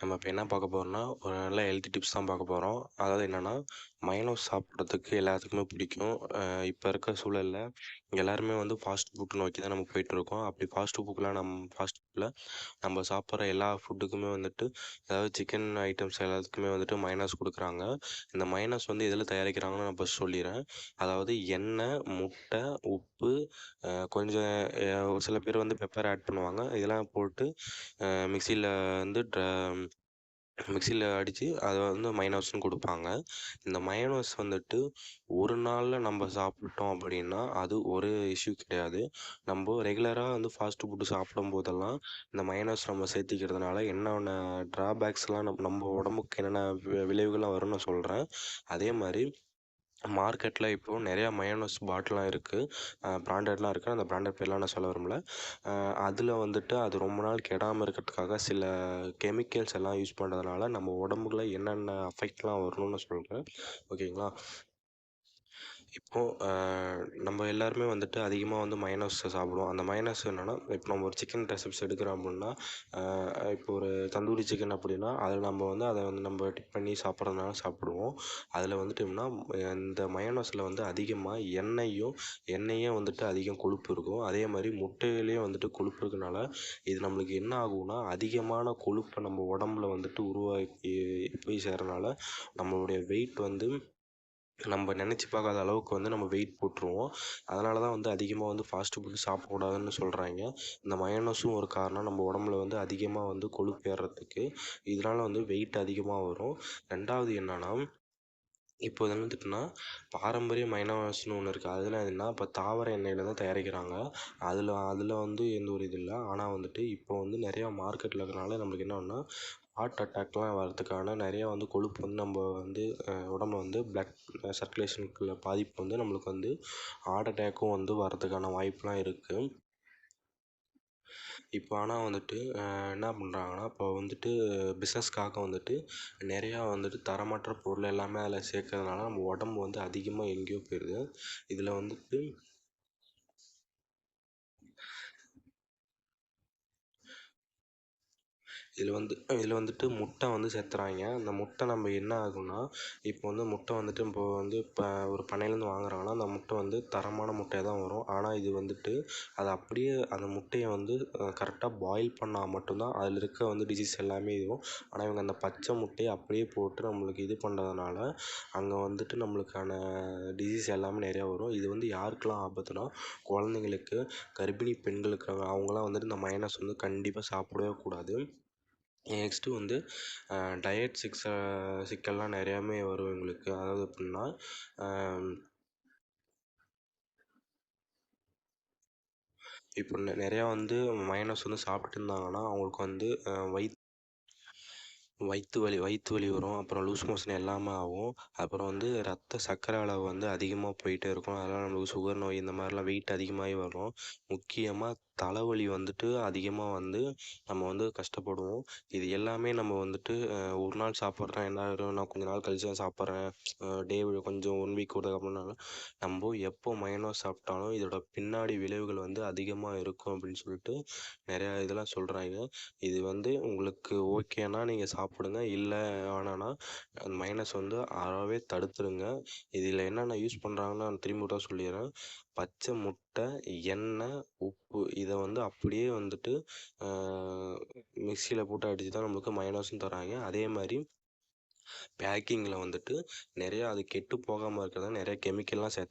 நம்ம இப்போ என்ன பார்க்க போகிறோம்னா ஒரு நல்ல ஹெல்த்தி டிப்ஸ் தான் பார்க்க போகிறோம் அதாவது என்னென்னா மைனோஸ் சாப்பிட்றதுக்கு எல்லாத்துக்குமே பிடிக்கும். இப்போ இருக்க சூழலில் எல்லாருமே வந்து ஃபாஸ்ட் ஃபுட் நோக்கி தான் நம்ம போயிட்டுருக்கோம் அப்படி ஃபாஸ்ட் ஃபுட்லாம் நம் ஃபாஸ்ட் ஃபுட்டில் நம்ம சாப்பிட்ற எல்லா ஃபுட்டுக்குமே வந்துட்டு அதாவது சிக்கன் ஐட்டம்ஸ் எல்லாத்துக்குமே வந்துட்டு மைனஸ் கொடுக்குறாங்க. இந்த மைனஸ் வந்து எதில் தயாரிக்கிறாங்கன்னு நான் ஃபஸ்ட் சொல்லிடுறேன். அதாவது எண்ணெய் முட்டை உப்பு கொஞ்சம் ஒரு சில பேர் வந்து பெப்பர் ஆட் பண்ணுவாங்க. இதெல்லாம் போட்டு மிக்சியில் வந்து மிக்சியில் அடித்து அதை வந்து மைனோஸ்னு கொடுப்பாங்க. இந்த மைனோஸ் வந்துட்டு ஒரு நாளில் நம்ம சாப்பிட்டோம் அப்படின்னா அது ஒரு இஷ்யூ கிடையாது. நம்ம ரெகுலராக வந்து ஃபாஸ்ட் ஃபுட்டு சாப்பிடும் போதெல்லாம் இந்த மைனோஸ் நம்ம சேர்த்திக்கிறதுனால என்னென்ன ட்ராபேக்ஸ்லாம் நம் நம்ம உடம்புக்கு என்னென்ன வி- விளைவுகள்லாம் வரும்னு நான் சொல்கிறேன் அதே மாதிரி மார்க்கெட்டில் இப்போது நிறையா மயோனஸ் பாட்டிலாம் இருக்குது ப்ராண்டட்லாம் இருக்குது அந்த ப்ராண்டட் பேர்லாம் நான் சொல்ல விரும்பல. அதில் வந்துட்டு அது ரொம்ப நாள் கெடாமல் இருக்கிறதுக்காக சில கெமிக்கல்ஸ் எல்லாம் யூஸ் பண்ணுறதுனால நம்ம உடம்புல என்னென்ன அஃபெக்ட்லாம் வரும்னு நான் சொல்கிறேன் ஓகேங்களா இப்போது நம்ம எல்லாருமே வந்துட்டு அதிகமாக வந்து மயனஸ் சாப்பிடுவோம். அந்த மயனஸ் என்னென்னா இப்போ நம்ம ஒரு சிக்கன் ரெசிப்ஸ் எடுக்கிறோம் அப்படின்னா இப்போ ஒரு தந்தூரி சிக்கன் அப்படின்னா அதில் நம்ம வந்து அதை வந்து நம்ம டிப் பண்ணி சாப்பிட்றதுனால சாப்பிடுவோம். அதில் வந்துட்டு எப்படின்னா இந்த மயனோஸில் வந்து அதிகமாக எண்ணெயும் எண்ணெயே வந்துட்டு அதிகம் கொழுப்பு இருக்கும். அதே மாதிரி முட்டையிலையும் வந்துட்டு கொழுப்பு இருக்கனால இது நம்மளுக்கு என்ன ஆகும்னா அதிகமான கொழுப்பை நம்ம உடம்புல வந்துட்டு உருவாக்கி போய் சேர்றனால நம்மளுடைய வெயிட் வந்து நம்ம நினச்சி பார்க்காத அளவுக்கு வந்து நம்ம வெயிட் போட்டுருவோம். அதனால தான் வந்து அதிகமாக வந்து ஃபாஸ்ட் ஃபுட் சாப்பிடக்கூடாதுன்னு சொல்கிறாங்க இந்த மயோனஸும் ஒரு காரணம். நம்ம உடம்புல வந்து அதிகமாக வந்து கொழுப்பு ஏறுறதுக்கு இதனால் வந்து வெயிட் அதிகமாக வரும். ரெண்டாவது என்னென்னா இப்போ இது வந்துட்டுனா பாரம்பரிய மைனோஸ்னு ஒன்று இருக்குது அதில் என்னென்னா இப்போ தாவர எண்ணெயில் தான் தயாரிக்கிறாங்க. அதில் அதில் வந்து எந்த ஒரு இது இல்லை. ஆனால் வந்துட்டு இப்போ வந்து நிறையா மார்க்கெட்டில் இருக்கிறனால நம்மளுக்கு என்ன ஒன்றா ஹார்ட் அட்டாக்லாம் வர்றதுக்கான நிறையா வந்து கொழுப்பு வந்து நம்ம வந்து உடம்புல வந்து ப்ளட் சர்க்குலேஷனுக்குள்ள பாதிப்பு வந்து நம்மளுக்கு வந்து ஹார்ட் அட்டேக்கும் வந்து வர்றதுக்கான வாய்ப்புலாம் இருக்குது இப்போ ஆனால் வந்துட்டு என்ன பண்ணுறாங்கன்னா இப்போ வந்துட்டு பிஸ்னஸ்க்காக வந்துட்டு நிறையா வந்துட்டு தரமற்ற பொருள் எல்லாமே அதில் சேர்க்கறதுனால நம்ம உடம்பு வந்து அதிகமாக எங்கேயோ போயிடுது இதில் வந்துட்டு இதில் வந்து இதில் வந்துட்டு முட்டை வந்து சேர்த்துறாங்க. அந்த முட்டை நம்ம என்ன ஆகும்னா இப்போ வந்து முட்டை வந்துட்டு இப்போ வந்து இப்போ ஒரு பண்ணையிலேருந்து வாங்குறாங்கன்னா அந்த முட்டை வந்து தரமான முட்டையாக தான் வரும். ஆனால் இது வந்துட்டு அது அப்படியே அந்த முட்டையை வந்து கரெக்டாக பாயில் பண்ணால் மட்டும்தான் அதில் இருக்க வந்து டிசீஸ் எல்லாமே இதுவும் ஆனால் இவங்க அந்த பச்சை முட்டையை அப்படியே போட்டு நம்மளுக்கு இது பண்ணுறதுனால அங்கே வந்துட்டு நம்மளுக்கான டிசீஸ் எல்லாமே நிறையா வரும். இது வந்து யாருக்கெல்லாம் ஆபத்துனா குழந்தைங்களுக்கு கர்ப்பிணி பெண்களுக்கு அவங்களாம் வந்துட்டு இந்த மைனஸ் வந்து கண்டிப்பாக சாப்பிடவே கூடாது. நெக்ஸ்ட்டு வந்து டயட் சிக்ஸ சிக்கல்லாம் நிறையாமே வரும் எங்களுக்கு. அதாவது எப்படின்னா இப்போ நிறையா வந்து மைனஸ் வந்து சாப்பிட்டுட்டு இருந்தாங்கன்னா அவங்களுக்கு வந்து வயிற் வயிற்று வலி வயிற்று வலி வரும். அப்புறம் லூஸ் மோஷன் எல்லாமே ஆகும். அப்புறம் வந்து ரத்த சர்க்கரை அளவு வந்து அதிகமாக போயிட்டே இருக்கும். அதனால் நம்மளுக்கு சுகர் நோய் இந்த மாதிரிலாம் வெயிட் அதிகமாகி வரும். முக்கியமாக தலைவலி வந்துட்டு அதிகமாக வந்து நம்ம வந்து கஷ்டப்படுவோம். இது எல்லாமே நம்ம வந்துட்டு ஒரு நாள் சாப்பிட்றேன் என்ன ஆகிடும் நான் கொஞ்ச நாள் கழிச்சு தான் சாப்பிட்றேன். டே கொஞ்சம் ஒன் வீக் ஒரு நம்ம எப்போ மயனோ சாப்பிட்டாலும் இதோட பின்னாடி விளைவுகள் வந்து அதிகமாக இருக்கும் அப்படின்னு சொல்லிட்டு நிறையா இதெல்லாம் சொல்கிறாங்க இது வந்து உங்களுக்கு ஓகேனா நீங்கள் சாப்பிடுங்க இல்லை வேணான்னா மைனஸ் வந்து அறவே தடுத்துருங்க. இதில் என்னென்ன யூஸ் பண்ணுறாங்கன்னு நான் திரும்பி தான் சொல்லிடுறேன். பச்சை முட்டை எண்ணெய் உப்பு இதை வந்து அப்படியே வந்துட்டு மிக்சியில் போட்டு அடித்து தான் நம்மளுக்கு மயனோஸும் தராங்க. அதே மாதிரி பேக்கிங்கில் வந்துட்டு நிறையா அது கெட்டு போகாமல் இருக்கிறதா நிறைய கெமிக்கல்லாம் சேர்த்து